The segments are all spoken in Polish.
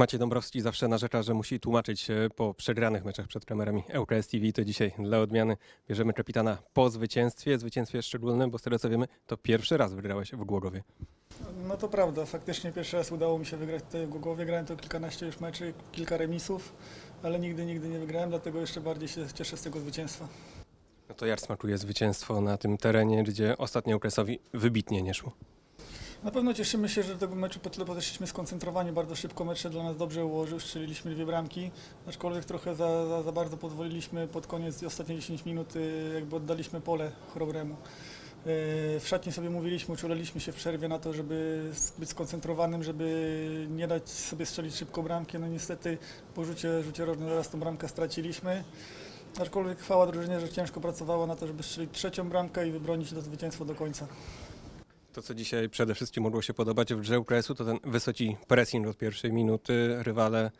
Maciej Dąbrowski zawsze narzeka, że musi tłumaczyć się po przegranych meczach przed kamerami ŁKS TV. To dzisiaj dla odmiany bierzemy kapitana po zwycięstwie. Zwycięstwie szczególnym, bo z tego co wiemy, to pierwszy raz wygrałeś w Głogowie. No to prawda, faktycznie pierwszy raz udało mi się wygrać tutaj w Głogowie. Grałem to kilkanaście już meczy, kilka remisów, ale nigdy, nigdy nie wygrałem, dlatego jeszcze bardziej się cieszę z tego zwycięstwa. No to jak smakuje zwycięstwo na tym terenie, gdzie ostatnio ŁKS-owi wybitnie nie szło? Na pewno cieszymy się, że do tego meczu po tyle podeszliśmy skoncentrowani, bardzo szybko mecz się dla nas dobrze ułożył, strzeliliśmy dwie bramki, aczkolwiek trochę za, za, za bardzo pozwoliliśmy pod koniec ostatnie 10 minut, y, jakby oddaliśmy pole chrobremu. Y, W szatni sobie mówiliśmy, uczulaliśmy się w przerwie na to, żeby być skoncentrowanym, żeby nie dać sobie strzelić szybko bramki. No niestety po rzucie, rzucie rożnym zaraz tą bramkę straciliśmy. Aczkolwiek chwała drużynie, że ciężko pracowała na to, żeby strzelić trzecią bramkę i wybronić to zwycięstwo do końca. To, co dzisiaj przede wszystkim mogło się podobać w grze ŁKS-u, to ten wysoki pressing od pierwszej minuty. Rywale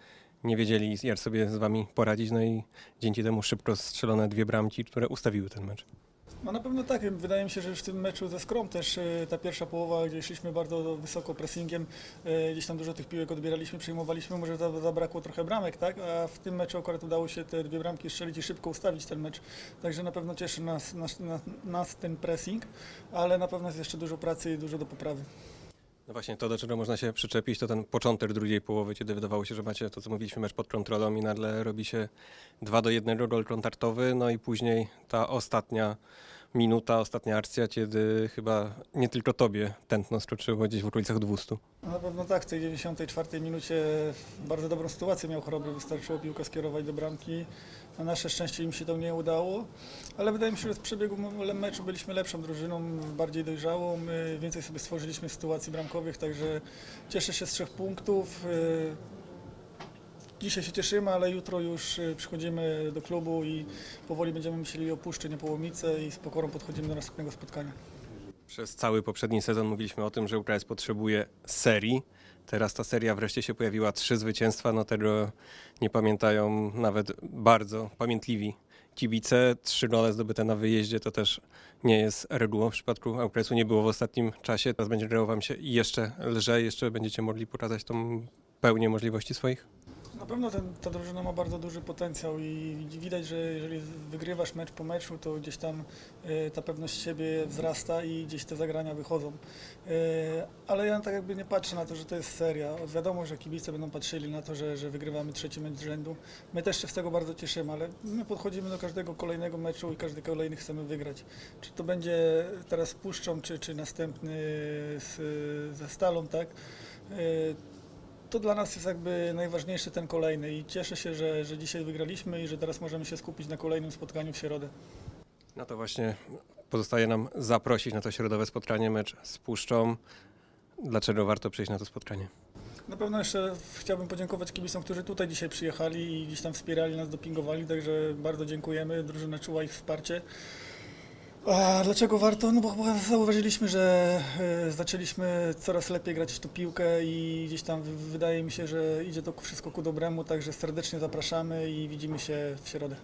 nie wiedzieli, jak sobie z wami poradzić, no i dzięki temu szybko strzelone dwie bramki, które ustawiły ten mecz. No na pewno tak. Wydaje mi się, że w tym meczu ze Skrom też e, ta pierwsza połowa, gdzie szliśmy bardzo wysoko pressingiem, e, gdzieś tam dużo tych piłek odbieraliśmy, przejmowaliśmy, może za- zabrakło trochę bramek, tak? A w tym meczu akurat udało się te dwie bramki strzelić i szybko ustawić ten mecz. Także na pewno cieszy nas, nas, nas, nas ten pressing, ale na pewno jest jeszcze dużo pracy i dużo do poprawy. No właśnie to, do czego można się przyczepić, to ten początek drugiej połowy, kiedy wydawało się, że macie to, co mówiliśmy, mecz pod kontrolą i nagle robi się 2 do 1 gol kontaktowy, no i później ta ostatnia minuta, ostatnia akcja, kiedy chyba nie tylko tobie tętno skoczyło gdzieś w okolicach 200. No Na pewno tak, w tej 94 minucie bardzo dobrą sytuację miał Chrobry, wystarczyło piłkę skierować do bramki. Na nasze szczęście im się to nie udało, ale wydaje mi się, że z przebiegu me- meczu byliśmy lepszą drużyną, bardziej dojrzałą, my więcej sobie stworzyliśmy sytuacji bramkowych, także cieszę się z trzech punktów. Dzisiaj się cieszymy, ale jutro już y, przychodzimy do klubu i powoli będziemy myśleli o Puszczy Niepołomice i z pokorą podchodzimy do następnego spotkania. Przez cały poprzedni sezon mówiliśmy o tym, że UKS potrzebuje serii. Teraz ta seria wreszcie się pojawiła, trzy zwycięstwa, no tego nie pamiętają nawet bardzo pamiętliwi kibice. Trzy gole zdobyte na wyjeździe to też nie jest regułą. W przypadku UKS-u nie było w ostatnim czasie. Teraz będzie grało wam się jeszcze lżej, jeszcze będziecie mogli pokazać tą pełnię możliwości swoich? Pewno ten, ta drużyna ma bardzo duży potencjał i widać, że jeżeli wygrywasz mecz po meczu, to gdzieś tam e, ta pewność siebie wzrasta i gdzieś te zagrania wychodzą. E, ale ja tak jakby nie patrzę na to, że to jest seria. Wiadomo, że kibice będą patrzyli na to, że, że wygrywamy trzeci mecz z rzędu. My też się z tego bardzo cieszymy, ale my podchodzimy do każdego kolejnego meczu i każdy kolejny chcemy wygrać. Czy to będzie teraz z Puszczą, czy, czy następny z, ze Stalą, tak? E, to dla nas jest jakby najważniejszy ten kolejny i cieszę się, że, że dzisiaj wygraliśmy i że teraz możemy się skupić na kolejnym spotkaniu w środę. No to właśnie pozostaje nam zaprosić na to środowe spotkanie, mecz z Puszczą. Dlaczego warto przyjść na to spotkanie? Na pewno jeszcze chciałbym podziękować kibicom, którzy tutaj dzisiaj przyjechali i gdzieś tam wspierali nas, dopingowali, także bardzo dziękujemy. Drużyna czuła ich wsparcie. A dlaczego warto? No bo chyba zauważyliśmy, że e, zaczęliśmy coraz lepiej grać w tą piłkę i gdzieś tam wy- wydaje mi się, że idzie to wszystko ku dobremu, także serdecznie zapraszamy i widzimy się w środę.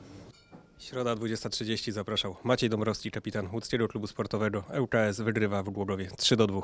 Środa 20.30 zapraszał Maciej Dąbrowski, kapitan łódzkiego klubu sportowego ŁKS wygrywa w Głogowie 3 do 2.